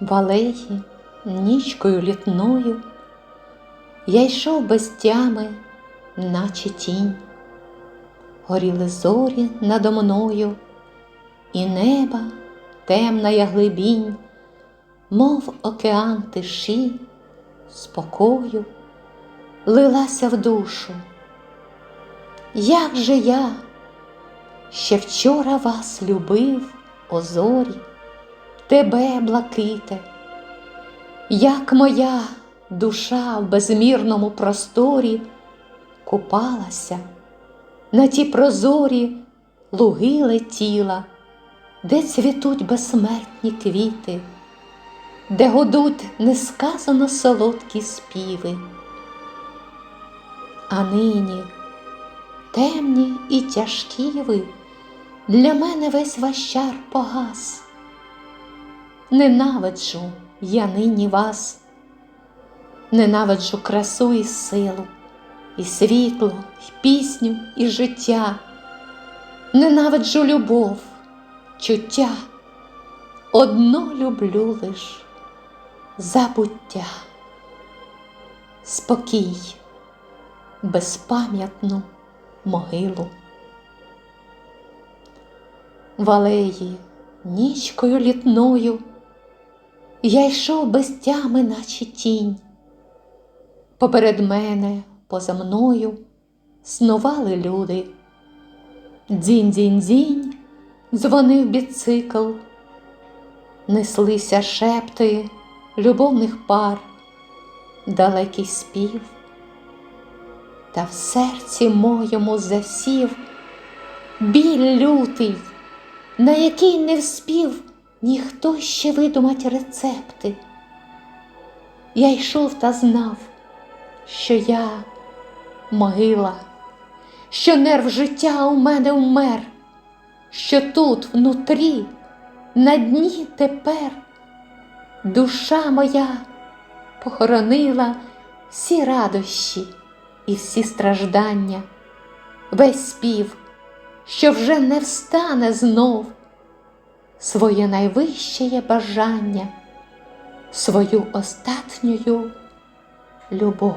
В нічкою літною я йшов без тями, наче тінь. Горіли зорі надо мною, і неба темна я глибінь, мов океан тиші, спокою, лилася в душу. Як же я ще вчора вас любив, о зорі, тебе, блаките, як моя душа в безмірному просторі купалася, на ті прозорі луги летіла, де цвітуть безсмертні квіти, де гудуть несказано солодкі співи. А нині темні і тяжкі ви, для мене весь ваш чар погас. Ненавиджу я нині вас, ненавиджу красу і силу, і світло, і пісню, і життя, ненавиджу любов, чуття, одно люблю лиш забуття, спокій, безпам'ятну могилу. В алеї нічкою літною я йшов без тями, наче тінь. Поперед мене, поза мною, снували люди. Дзінь-дзінь-дзінь дзвонив біцикл, неслися шепти любовних пар, далекий спів, та в серці моєму засів біль лютий, на який не вспів ніхто ще видумать рецепти. Я йшов та знав, що я могила, що нерв життя у мене вмер, що тут внутрі, на дні тепер душа моя похоронила всі радощі і всі страждання, весь спів, що вже не встане знов, своє найвище бажання, свою остатню любов.